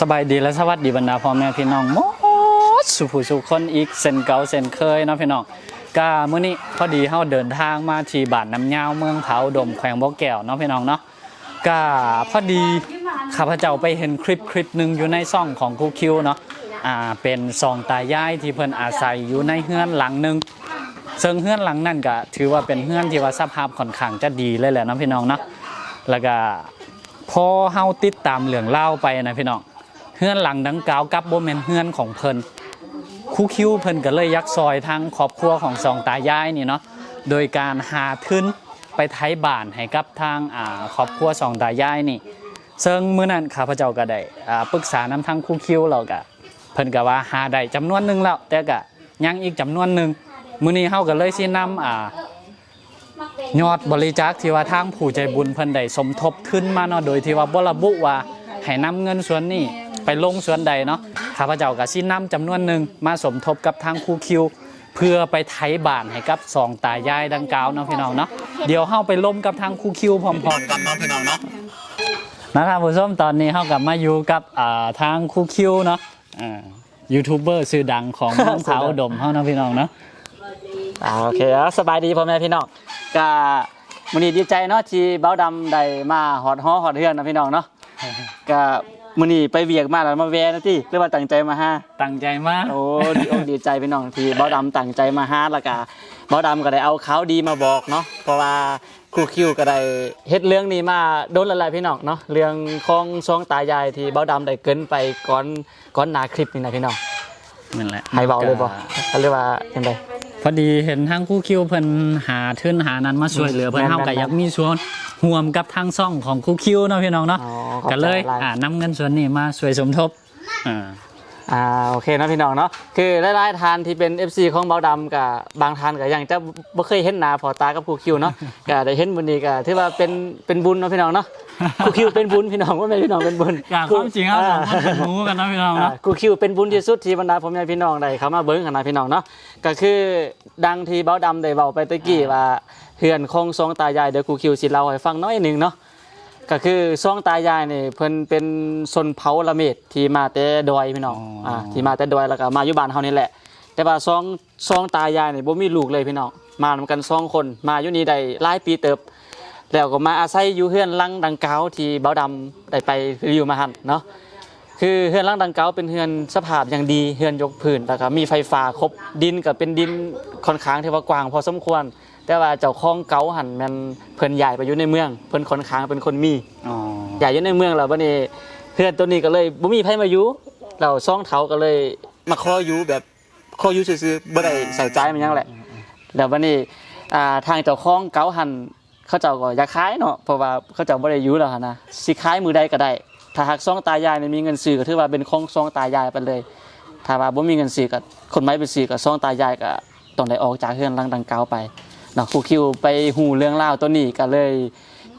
สบายดีและสวัสดีบรรดาพ่อแม่พี่น้องหมดสุผู้สุคนอีกเส้นเก่าเส้นเคยเนาะพี่น้องก็มื้อนี้พอดีเฮาเดินทางมาที่บ้านน้ำยาวเมืองเผาดมแขวงบ่อแก้วเนาะพี่น้องเนาะก็พอดีข้าพเจ้าไปเห็นคลิปคลิปหนึ่งอยู่ในซ่องของครูคิวเนาะอ่าเป็นซองตายายที่เพิ่นอาศัยอยู่ในเฮือนหลังหนึ่งซึ่งเฮือนหลังนั่นก็ถือว่าเป็นเฮือนที่ว่าสภาพค่อนข้างจะดีเลยแหละนะพี่น้องเนาะแล้วก็พอเฮาติดตามเรื่องเล่าไปนะพี่น้อง เฮือนหลังดังกล่าวกับบ่แมนเฮือนของเพิ่นครูคิวเพิ่นก็เลยยักซอยทางครอบครัวของสองตายายนี่เนาะโดยการหาทุนไปไทยบ้านให้กับทางอ่าครอบครัวสองตายายนี่ซึ่งมื้อนั้นข้าพเจ้าก็ได้อ่าปรึกษานำทางครูคิวแล้วก็เพิ่นก็ว่าหาได้จำนวนหนึงแล้ว แต่ก็ยังอีกจำนวนหนึงมื้อนี้เฮาก็เลยสินำอ่ายอดบริจาคที่ว่าทางผู้ใจบุญเพิ่นได้สมทบขึ้นมาเนาะโดยที่ว่าบ่ระบุว่าให้นำเงินส่วนนี้ ไปลงส่วนใดเนาะข้าพเจ้าก็สินำจำนวนหนึงมาสมทบกับทางครูคิว เพื่อไปไถบ้านให้กับสองตายายดังกล่าวเนาะพี่น้องเนาะเดี๋ยวเฮาไปล้มกับทางครูคิวพร้อมๆกันเนาะพี่น้องเนาะนะครับผู้ชมตอนนี้เขากลับมาอยู่กับอ่าทางครูคิวเนาะอ่ายูทูบเบอร์ชื่อดังของเมืองเผาดมเขาเนาะพี่น้องเนาะอ่าโอเคอะสบายดีพ่อแม่พี่น้องก็มื้อนี้ดีใจเนาะที่เบ้าดำได้มาฮอดฮอฮอดเฮือนนะพี่น้องเนาะก็ มื้อนี้ไปเวียกมาแล้วมาแวะนะติหรือว่าตั้งใจมาหา ตั้งใจมาก โอ้ดีอกดีใจพี่น้องที่เบ้าดำตั้งใจมาหาแล้วก็เบ้าดำก็ได้เอาข่าวดีมาบอกเนาะเพราะว่าครูคิวก็ได้เฮ็ดเรื่องนี้มาโดนแล้วแหละพี่น้องเนาะเรื่องของช่องตายายที่เบ้าดำได้เกินไปก่อนก่อนหน้าคลิปนี่นะพี่น้องนั่นแหละให้เบาเลยบ่หรือว่าจังได พอดีเห็นทางคู่คิวเพิ่นหาทุนหานั้นมาช่วยเหลือเพิ่นแม่นๆเฮาก็อยากมีส่วน ร่วมกับทางซ่องของคู่คิวเนาะพี่น้องเนาะอ๋อขอบใจก็เลยหลาย อ่านำเงินส่วนนี้มาช่วยสมทบอ่า อ่าโอเคนะพี่น้องเนาะคือหลายๆทานที่เป็น FC ของเบาดำกับบางทานก็ยังจะบ่เคยเห็นหน้าพอตากับครูคิวเนาะ ก็ได้เห็นวันนี้ก็ถือว่าเป็นเป็นบุญเนาะพี่น้องเนาะครูคิวเป็นบุญพี่น้องว่าแม่นพี่น้องเป็นบุญอยากความจริงเอาสองคนเป็นหมูกันเนาะพี่น้องอ่าเนาะ ครูคิวเป็นบุญที่สุดที่บรรดาผมญาติพี่น้องได้เข้ามาเบิ้งกันนะพี่น้องเนาะก็คือดังที่เบ้าดำได้เบาไปตะกี้ว่า เฮือนคงทรงตายายเดี๋ยวครูคิวสิเล่าให้ฟังน้อยหนึงเนาะก็คือทรงตายายนี่เพิ่นเป็นชนเผ่าละเมดที่มาแต่ดอยพี่น้องอ่าที่มาแต่ดอยแล้วก็มาอยู่บ้านเฮานี่แหละ แต่ว่าซองซองตายายนี่บ่มีลูกเลยพี่น้องมานำกันสองคนมาอยู่นี่ได้หลายปีเติบ แล้วก็มาอาศัยอยู่เฮือนหลังดังกล่าวที่เบ้าดำได้ไปรีวิวมาหันเนาะ คือเฮือนหล่างดังเก่าเป็นเฮือนสภาพอย่างดีเฮือนยกพื้นแล้วก็มีไฟฟ้าครบดินก็เป็นดินค่อนข้างที่ว่ากว้างพอสมควร แต่ว่าเจ้าของเก่าหันแมันเพิ่นใหญ่ไปอยู่ในเมือง เพิ่นค่อนข้างเป็นคนมีอ๋อใหญ่อยู่ในเมืองแล้วบัดนี้เฮือนตัวนี้ก็เลยบ่มีไผมาอยู่เราซ่องเถาก็เลยมาขออยู่แบบขออยู่ซื่อๆบ่ได้ใส่ใจมันหยังแหละ แล้วบัดนี้อ่าทางเจ้าของเก่าหันเขาเจ้าก็อยากขายเนาะเพราะว่าเขาเจ้าบ่ได้อยู่แล้วหั่นนะสิขายมือใดก็ได้ ถ้าหากซ่องตายายเนี่ยมีเงินซื้อก็ถือว่าเป็นของซ่องตายายไปเลย ถ้าว่าบ่มีเงินซื้อก็คนไม้ไปซื้อก็ซ่องตายายก็ต้องได้ออกจากเฮือนหลังดังกล่าวไปเนาะครูคิวไปหูเรื่องราวตัวนี้ก็เลย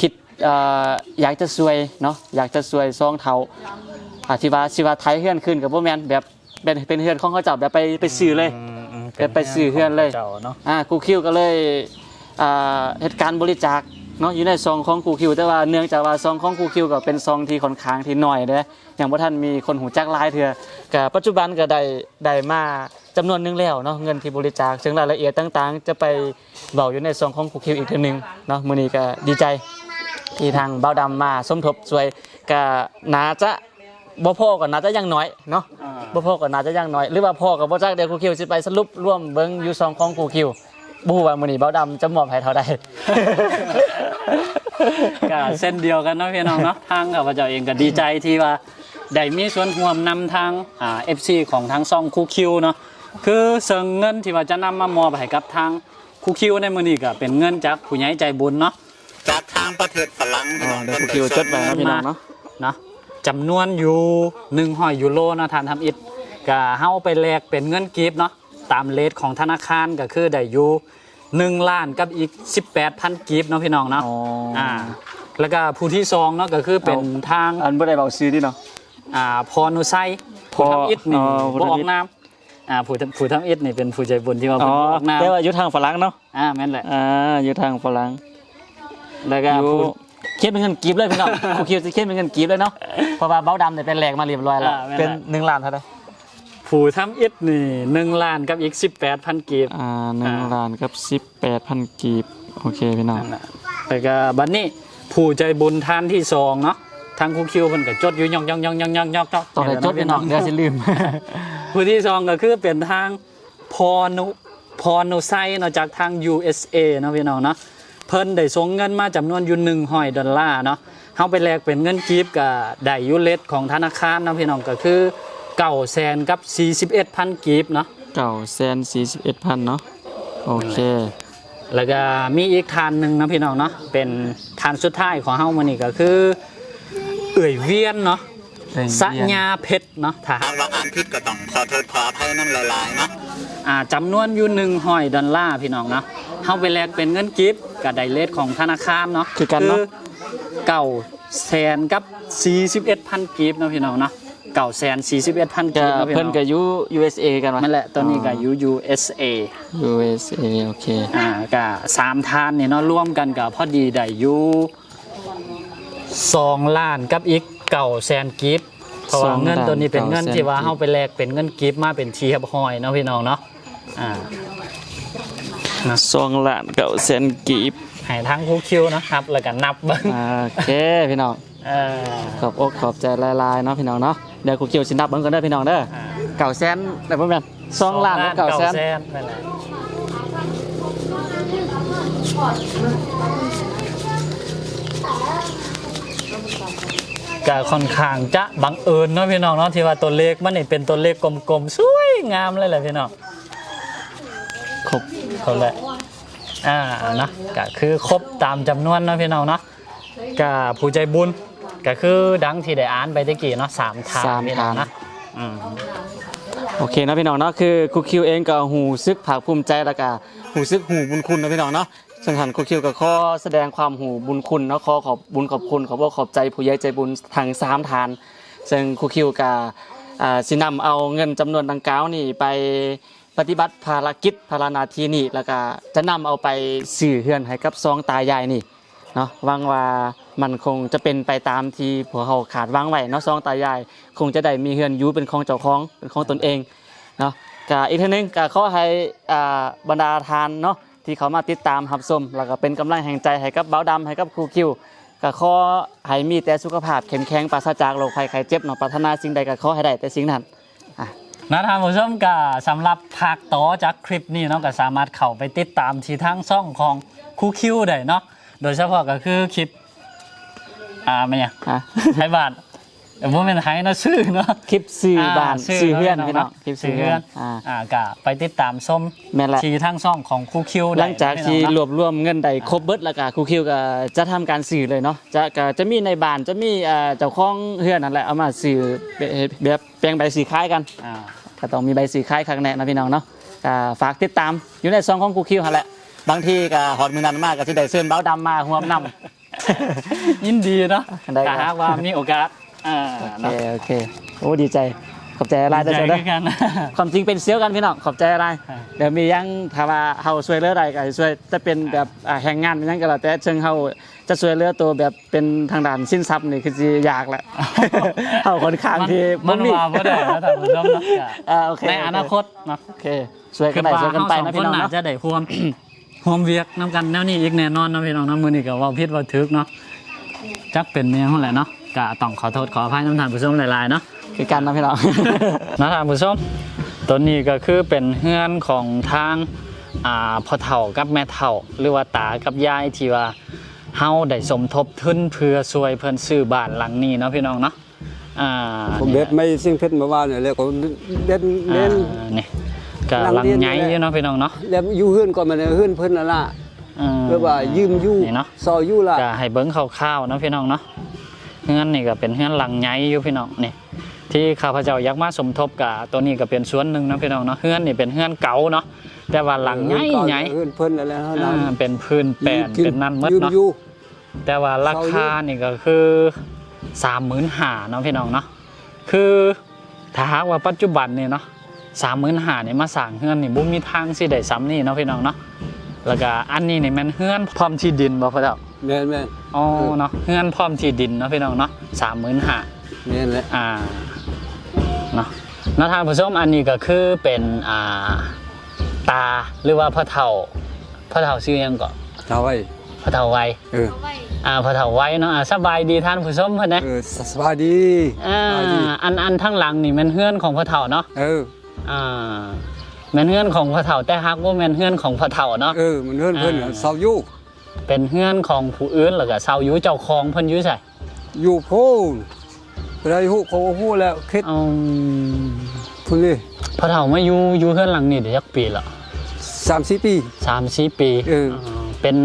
คิดเอ่ออยากจะช่วยเนาะอยากจะช่วยซ่องเทาอาที่ว่าสิว่าไทยเฮือนขึ้นกับบ่แม่นแบบเป็นเป็นเฮือนของเขาเจ้าแบบไปไปซื้อเลยไปไปซื้อเฮือนเลยเจ้าเนาะอ่าครูคิวก็เลยอ่าเหตุการณ์บริจาค เนาะอยู่ในซองของครูคิว แต่ว่าเนื่องจากว่าซองของครูคิวก็เป็นซองที่ค่อนข้างที่น้อยเด้ออย่างบ่ท่านมีคนหูจักหลายเถื่อก็ปัจจุบันก็ได้ได้มาจำนวนหนึงแล้วเนาะเงินที่บริจาคซึ่งรายละเอียดต่างๆ จะไปเว้าอยู่ในซองของครูคิวอีกเทีนึงเนาะมื้อนี้ก็ดีใจที่ทางเบาดำมาสมทบช่วยก็น่าจะบ่พอก็น่าจะยังน้อยเนาะบ่พ่อก็น่าจะยังน้อยหรือว่าพ่อกับบ่จักเดี๋ยวครูคิวสิไปสรุปร่วมเบิ่งอยู่ซองของครูคิวบ่ฮู้ว่ามื้อนี้เบาดำจะมอบให้เท่าใด ก็เส้นเดียวกันเนาะพี่น้องเนาะทางข้าพเจ้าเองก็ดีใจที่ว่าได้มีส่วนร่วมนำทางอ่า FC ของทางซ่องคู่คิวเนาะคือเสิงเงินที่ว่าจะนำมามอบให้กับทางคู่คิวในมื้อนี้ก็เป็นเงินจากผู้ใหญ่ใจบุญเนาะ จากทางประเทศฝรั่งอ๋อเดี๋ยวครูคิวจดไว้นะพี่น้องเนาะ เนาะจำนวนอยู่100ยูโรเนาะทานทำอิฐก็เฮาไปแลกเป็นเงินกีบเนาะตามเลทของธนาคารก็คือได้อยู่ 1ล้านกับอีก 18,000กีบเนาะพี่น้องเนาะอ๋ออ่าแล้วก็ผู้ที่สองเนาะก็คือเป็นทางอันบ่ได้เว้าชื่อดิเนาะ อ่าพรนุไซพผู้อทำอิฐนี่อ๋อผู้บ่ทำอออิฐกน้ำอ่าผู้ทำผู้ทำอิฐนี่เป็นผู้ใจบุญที่ว่าอ๋เพิ่อนบ่ออกน้แต่ว่าอยู่ทางฝรั่งเนาะำอ่าแม่นแหละอ่าอยู่ทางฝรั่งแล้วก็อยู่ผู้ เคสเป็นเงินกีบเลยพี่น้อง ครูคิวจะเคสเป็นเงินกีบเลยเนาะเพราะว่าเบ้าดำเนี่ยเป็นแหลกมาเรียบร้อยแล้วอ่าแม่นละ เป็นหนึ่งล้านเท่าไหร่ ผู้ทำอิฐนี่หนึ่งล้านกับอีกสิบแปดพันกีบอ่าหนึ่งล้านกับสิบแปดพันกีบโอเคพี่น้องนั่นน่ะแต่ก็บัดนี้ผู้ใจบุญท่านที่สองเนาะทางครูคิวเพิ่นก็จดอยู่ยองยองยองยองยองยองต้องได้จดพี่น้องเดี๋ยวจะลืม ผู้ที่สองก็คือเป็นทางพอนุพอนุไซเนาะจากทาง USA เนาะพี่น้องเนาะเพิ่นได้ส่งเงินมาจำนวนอยู่100ดอลลาร์เนาะเฮาไปแลกเป็นเงินกีบกับได้อยูเลตของธนาคารเนาะพี่น้องก็คือ 9แสนกับ41,000กีบเนาะเก่าแสนสี่สิบเอ็ดพันเนาะโอเค แล้วก็มีอีกทานหนึ่งนะพี่น้องเนาะเป็นทานสุดท้ายของเฮามื้อนี้ก็คือ เอื่อยเวียนเนาะเอื่อยเวียนสัญญาเพชรเนาะถ้าหากว่าอ่านผิดก็ต้องขอโทษขออภัยน้ำหลายๆเนาะอ่าจำนวนอยู่100ดอลลาร์พี่น้องเนาะเฮาไปแลกเป็นเงินกิฟต์กับไดเลทของธนาคารเนาะคือกันเนาะ เก่าแสนกับ41,000กีบเนาะพี่น้องเนาะ เก่าแสน41,000ก็กีบเนาะพี่เพิ่นน้องกับยู USA กันวะนั่นแหละตอนนี้ก็อยู่ USA USA โอเคอ่าก็สามทานนี่เนาะร่วมกันกับพอดีได้อยู่สองล้านกับอีกเก่าแสนกิฟต์เพราะว่าสองล้านเงินตัวนี้เป็นเงินเก้าแสนที่ว่ากิฟต์เฮาไปแลกเป็นเงินกิฟต์มาเป็นทีครับหอยเนาะพี่น้องเนาะอ่าสองล้านเก่าแสนกีบให้ทั้งคู่คิวนะครับแล้วก็นับเบิ่งอ่าโอเคพี่น้องเออขอบอกขอบใจหลายๆเนาะพี่น้องเนาะ เดี๋ยวกูเกี่ยวสินับเบิ่งกันเด้อพี่น้องเด้ออ่าเก่าแสนได้บ่แม่นสองล้านกับเก่าแสนนั่นแหละก็ค่อนข้างจะบังเอิญเนาะพี่น้องเนาะที่ว่าตัวเลขมันนี่เป็นตัวเลขกลมๆสวยงามเลยแหละพี่น้องครบเขาแหละอ่านะก็คือครบตามจำนวนเนาะพี่น้องเนาะก็ผู้ใจบุญ ก็คือดังที่ได้อ่านไปตะกี้เนาะสามทางสามพี่น้องทาง นะอืมโอเคเนาะพี่น้องเนาะคือครูคิวเองก็หูซึกภาคภูมิใจแล้วก็หูซึกหูบุญคุณเนาะพี่น้องเนาะซึ่งหันครูคิวก็ขอแสดงความหูบุญคุณเนาะขอขอบบุญขอบคุณขอบอกขอบใจผู้ใหญ่ใจบุญทางสามทาน ซึ่งครูคิวก็อ่าสินำเอาเงินจำนวนดังกล่าวนี่ไปปฏิบัติภารกิจภารนาทีนี่แล้วก็จะนำเอาไปสื่อเฮือนให้กับซองตายายนี่ เนาะหวังว่ามันคงจะเป็นไปตามที่พวกเขาขาดวางไว้เนาะซองตายาย คงจะได้มีเฮือนยูเป็นของเจ้าของเป็นของตนเองเนาะก็อีกทีหนึงก็ขอให้อ่าบรรดาทานเนาะที่เขามาติดตามรับชมแล้วก็เป็นกำลังแห่งใจให้กับเบ้าดำให้กับครูคิวก็ขอให้มีแต่สุขภาพเข้มแข็งปราศจากโรคภัยไข้เจ็บเนาะปรารถนาสิ่งใดก็ขอให้ได้แต่สิ่งนั้นนะท่านผู้ชมก็สำหรับภาคต่อจากคลิปนี้เนาะก็สามารถเข้าไปติดตามที่ทางช่องของคูคิวได้เนาะ โดยเฉพาะก็คือคลิป อ่าไม่เนี่ยอะ ไทยบาทแต่ว่าเป็นไทยนะชื่อเนาะคลิปสื่อบ้านชื่สื่อเฮือนะพี่น้องคลิปสื่อเฮือนอ่า อ่าก็ไปติดตามส้มแม่นแหละ ทีทั้งช่องของครูคิวได้หลังจากที่พี่น้องรเนาะวบรวมเงินได้ครบเบิดแล้วก็ครูคิวก็จะทำการสื่อเลยเนาะจะก็จะมีในบ้านจะมีเอ่อเจ้าของเฮือนนั่นแหละเอามาสื่อแบบแปลงใบสีคล้ายกันอ่า ก็ต้องมีใบสีคล้ายครั้งแน่นะพี่น้องเนาะก็ฝากติดตามอยู่ในซองของครูคิวหั่นแหละ บางทีก็หอดมือนันมากก็สิได้เสื้อเบ้าดำมาห่วมนำ ยินดีเนาะได้ครับ ถ้าหากว่ามีโอกาสอ่าโอเคเนาะโอเคโอ้ดีใจขอบใจอะไรเด้อใจเจ้าเด้อด้วยกัน ความจริงเป็นเซียวกันพี่น้องขอบใจอะไรอ่าเดี๋ยวมียังถ้าว่าเฮาช่วยเหลือใดก็ช่วยจะเป็นแบบอ่าแห่งงานเป็นหยังก็แล้วแต่เชิงเฮาจะช่วยเหลือตัวแบบเป็นทางด้านสินทรัพย์นี่คือสิยากแหละ เฮาค่อนข้างที่มันบ่ว่าบ่ได้นะท่านผู้ชมเนาะก็อ่าโอเคในอนาคตเนาะโอเคช่วยกันได้ช่วยกันไปนะพี่น้องคิดว่าเนาะเฮาสคจะได้ร่วม ร่วมเวียกนํกันแนวนี้อีกแน่นอนเนาะพี่น้องเนาะมื้อนี้ก็เว้าผิดเว้าถูกเนาะจักเป็นแนวนั่นแหละเนาะก็ต้องขอโทษขออภัยน้ำท่านผู้ชมหลายๆเนาะคือกันนะพี่น้องนะท่านผู้ชมตัวนี้ก็คือเป็นเฮือนของทางอ่าพ่อเฒ่ากับแม่เฒ่า หรือว่าตากับยายที่ว่าเฮาได้สมทบทุนเพื่อช่วยเพิ่นซื้อบ้านหลังนี้เนาะพี่น้องเนาะอ่าผมเด็ดไม่สิ่งเพชรมาว่าเนี่ยแล้วก็เด็ดเน้นอ่านี่ ก็หลังใหญ่อยู่เนาะพี่น้องเนาะแล้วอยู่เฮือนก่อนมาเนี่ยเฮือนเพิ่นน่ะล่ะอืมเรียกว่ายืมอยู่นี่เนาะซอยอยู่ล่ะก็ให้เบิ้งคร่าวๆเนาะพี่น้องเนาะเฮือนนี่ก็เป็นเฮือนหลังใหญ่อยู่พี่น้องนี่ที่ข้าพเจ้าอยากมาสมทบกับตัวนี้ก็เป็นส่วนหนึ่งเนาะพี่น้องเนาะเฮือนนี่เป็นเฮือนเก่าเนาะแต่ว่าหลังใหญ่ใหญ่เฮือนเพิ่นนั่นแหละเท่าอ่านั้นเป็นพื้นแปดเป็นนั่นหมดยืมเนาะอยู่แต่ว่าราคานี่ก็คือสามหมื่นห้าเนาะพี่น้องเนาะคือถ้าหากว่าปัจจุบันนี่เนาะ สามหมื่นห้านี่มาสั่งเฮือนนี่บุมีทางสิได้ซ้ำนี่เนาะพี่น้องเนาะแล้วก็อันนี้นี่แมันเฮือนพร้อมที่ดินบ่พ่อเจ้าแม่นแม่นอ๋อเนาะเฮือนพร้อมที่ดินเนาะพี่น้องเนาะสามหมื่นห้าแม่นแหละอ่าเนาะเนาะทางผู้ชมอันนี้ก็คือเป็นอ่าตาหรือว่าพ่อเฒ่าพ่อเฒ่าชื่อหยังก็เท่าไว้พ่อเฒ่าไวเอออ่าพ่อเฒ่าไวเนาะอ่าสบายดีท่านผู้ชมเพิ่นนะเออสบายดีอ่าสบายดีอันอันทั้งหลังนี่แม่นเฮือนของพ่อเฒ่าเนาะเออ อ่าแม่นเฮือนของพ่อเฒ่าแต่ฮักบ่แม่นเฮือนของพ่อเฒ่าเนาะ เออมันเพิ่นเพิ่นอ่า เสาอยู่เป็นเฮือนของผู้อื่นแล้วก็เซาอยู่เจ้าของเพิ่นอยู่ไสอยู่โพนไรฮู้เขาฮู้แล้วคิดเอาพุ่นนี่พ่อเฒ่ามาอยู่อยู่เฮือนหลังนี่ได้จักปีละ3-4ปี สามสี่ปีเออาเป็น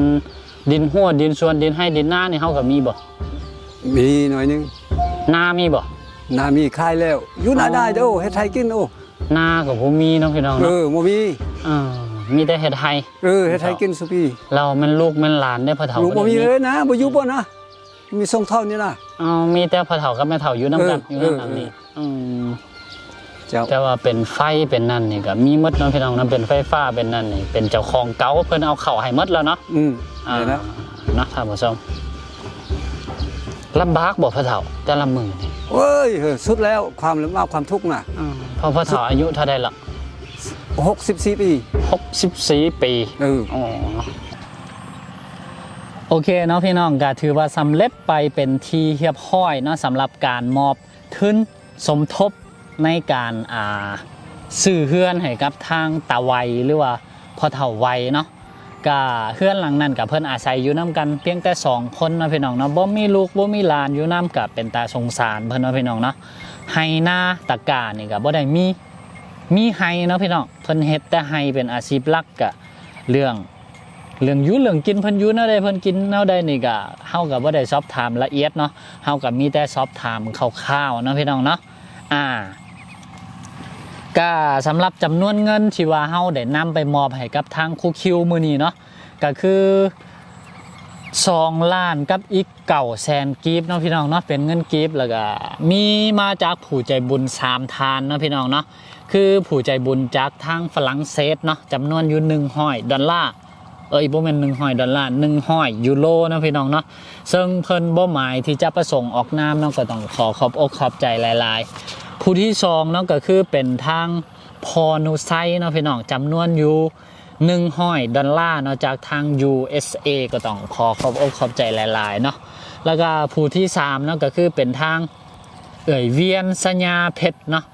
ดินหัวดินสวนดินให้ดินหน้านี่เฮาก็มีบ่มีหน่อยหนึงหน้ามีบ่ นามีคายแล้วอยู่นาได้เด้อเฮ็ดไทยกินโอ้ หน้าก็บ่มีเนาะพี่น้องเอเนาะอบ่มีอ่ามีแต่เฮ็ดไห้เออเฮ็ดไทยกินสุปีเรามันลูกมันหลานได้พ่อเฒ่าลูกบ่ได้มีเลยนะบ่อยู่บ่นะมีทรงเท่านี้นะอ๋อมีแต่พ่อเฒ่ากับแม่เฒ่าอยู่นํกันอเอยู่อนำกันนี่อืมเจ้า แต่ว่าเป็นไฟเป็นนั่นนี่ก็มีหมดเนาะพี่น้องนะเป็นไฟฟ้าเป็นนั่นนี่เป็นเจ้าของเก่าเพิ่นเอาเข้าให้หมดแล้วเนาะอืมอ่าเดี๋ยวนะเนาะท่านผู้ชมลำบากบ่พ่อเฒ่าแต่ละมื้อนี่เอ้ยเออสุดแล้วความลำบากความทุกข์น่ะเพอพ่อเฒ่าอายุเท่าใดละ64ปี64ปีเอออ๋อโอเคเนาะพี่น้องก็ถือว่าสำเร็จไปเป็นทีเรียบร้อยเนาะสำหรับการมอบทุนสมทบในการอ่าซื้อเฮือนให้กับทางตาไวหรือว่าพ่อเฒ่าไวเนาะก็เฮือนหลังนั้นกับเพิ่นอาศัยอยู่นํกันเพียงแต่สองคนเนาะพี่น้องเนาะบ่มีลูกบ่มีหลานอยู่นํกับเป็นตาสงสารเพิ่นเนาะพี่น้องเนาะ ให้หน้าตะกร้านี่ก็บ่ได้มีมีไฮเนาะพี่น้องเพิ่นเฮ็ดแต่ไฮเป็นอาชีพหลักกะเรื่องเรื่องยู่เรื่องกินเพิ่นยู่แนวใดเพิ่นกินแนวใดนี่ก็เฮาก็บ่ได้สอบถามละเอียดเนาะเฮาก็มีแต่สอบถามคร่าวๆเนาะพี่น้องเนาะอ่าก็สำหรับจำนวนเงินที่ว่าเฮาได้นำไปมอบให้กับทางครูคิวมื้อนี้เนาะก็คือ 2ล้านกับอีกเก่าแสนกีบเนาะพี่น้องเนาะเป็นเงินกีบแล้วก็มีมาจากผู้ใจบุญสามทานเนาะพี่น้องเนาะคือผู้ใจบุญจากทางฝรั่งเศสเนาะจำนวนอยู่หนึ่งห้อยดอลลาร์เอ้ยบ่แม่นหนึ่งห้อยดอลลาร์หนึ่งห้อยยูโรนะพี่น้องเนาะซึ่งเพิ่นบ่หมายที่จะประสงค์ออกนามเนาะก็ต้องขอขอบอกขอบใจหลาย ๆ ผู้ที่สองเนาะก็คือเป็นทางพอนูไซเนาะพี่น้องจำนวนอยู่ หนึ่งห้อยดอลลาร์เนาะจากทาง USA ก็ต้องขอขอบอกขอบใจหลายๆเนาะแล้วก็ผู้ที่สามเนาะก็คือเป็นทางเอ่ยเวียนสัญญาเพชรเนาะ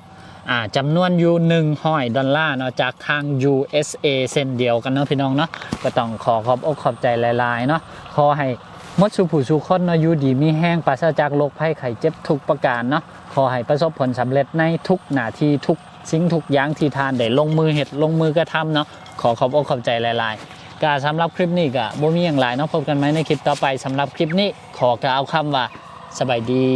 อ่าจำนวนอยู่หนึ่งห้อยดอลลาร์เนาะจากทาง USA เส้นเดียวกันเนาะพี่น้องเนาะก็ต้องขอขอบอกขอบใจหลายๆเนาะขอให้มดสุผู้สุคนเนาะอยู่ดีมีแห้งปราศจากโรคภัยไข้เจ็บทุกประการเนาะขอให้ประสบผลสำเร็จในทุกหน้าที่ทุกสิ่งทุกอย่างที่ทานได้ลงมือเห็ดลงมือกระทำเนาะ ขอขอบอกขอบใจหลายๆก็สำหรับคลิปนี้ก็บ่มีอย่างไรเนาะพบกันไหมในคลิปต่อไปสำหรับคลิปนี้ขอกล่าวคำว่าสบายดี